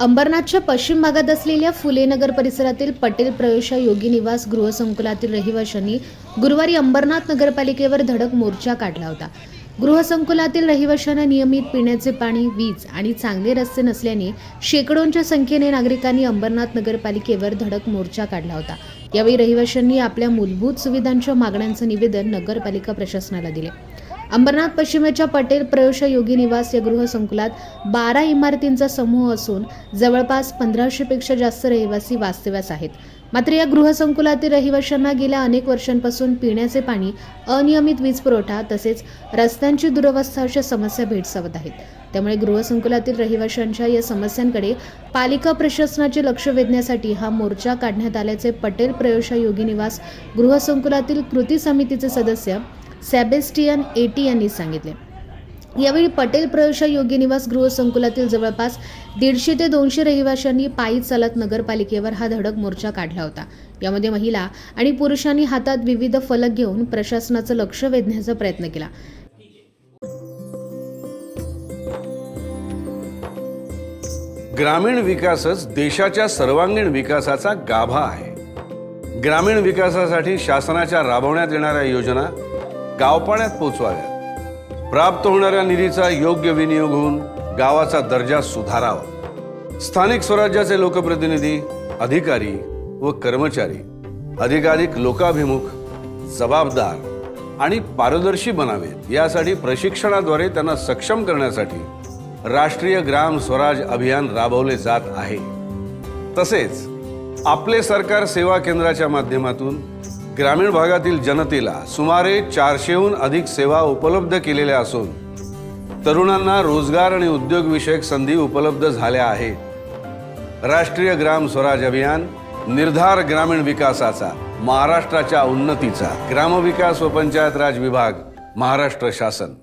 अंबरनाथच्या पश्चिम भागात असलेल्या फुलेनगर परिसरातील पटेल प्रयोशा योगी निवास गृहसंकुलातील रहिवाशांनी गुरुवारी अंबरनाथ नगरपालिकेवर धडक मोर्चा काढला होता. गृहसंकुलातील रहिवाशांना नियमित पिण्याचे पाणी वीज आणि चांगले रस्ते नसल्याने शेकडोंच्या संख्येने नागरिकांनी अंबरनाथ नगरपालिकेवर धडक मोर्चा काढला होता. यावेळी रहिवाशांनी आपल्या मूलभूत सुविधांच्या मागण्यांचं निवेदन नगरपालिका प्रशासनाला दिले. अंबरनाथ पश्चिमेच्या पटेल प्रयोशा योगी निवास या गृहसंकुलात बारा इमारतींचा समूह असून जवळपास पंधराशेपेक्षा जास्त रहिवासी वास्तव्यास आहेत. मात्र या गृहसंकुलातील रहिवाशांना गेल्या अनेक वर्षांपासून पिण्याचे पाणी अनियमित वीज पुरवठा तसेच रस्त्यांची दुरवस्था अशा समस्या भेडसावत आहेत. त्यामुळे गृहसंकुलातील रहिवाशांच्या या समस्यांकडे पालिका प्रशासनाचे लक्ष वेधण्यासाठी हा मोर्चा काढण्यात आल्याचे पटेल प्रयोशा योगी निवास गृहसंकुलातील कृती समितीचे सदस्य सॅबेस्टियन एटी यांनी सांगितले. यावेळी पटेल प्रयोशा योगी निवास गृहसंकुलातील जवळपास दीडशे ते दोनशे रहिवाशांनी पायी चालत नगरपालिकेवर हा धडक मोर्चा काढला होता. यामध्ये महिला आणि पुरुषांनी हातात विविध फलक घेऊन प्रशासनाचं लक्ष वेधण्याचा प्रयत्न केला. ग्रामीण विकासच देशाच्या सर्वांगीण विकासाचा गाभा आहे. ग्रामीण विकासासाठी शासनाच्या राबवण्यात येणाऱ्या योजना गावपाण्यात पोचवाव्यात प्राप्त होणाऱ्या निधीचा योग्य विनियोग होऊन गावाचा दर्जा सुधारावा. स्थानिक स्वराज्याचे लोकप्रतिनिधी अधिकारी व कर्मचारी अधिकाधिक लोकाभिमुख जबाबदार आणि पारदर्शी बनावेत यासाठी प्रशिक्षणाद्वारे त्यांना सक्षम करण्यासाठी राष्ट्रीय ग्राम स्वराज अभियान राबवले जात आहे. तसेच आपले सरकार सेवा केंद्राच्या माध्यमातून ग्रामीण भागातील जनतेला सुमारे चारशेहून अधिक सेवा उपलब्ध केलेल्या असून तरुणांना रोजगार आणि उद्योगविषयक संधी उपलब्ध झाल्या आहेत. राष्ट्रीय ग्राम स्वराज अभियान निर्धार ग्रामीण विकासाचा महाराष्ट्राच्या उन्नतीचा ग्रामविकास व पंचायत राज विभाग महाराष्ट्र शासन.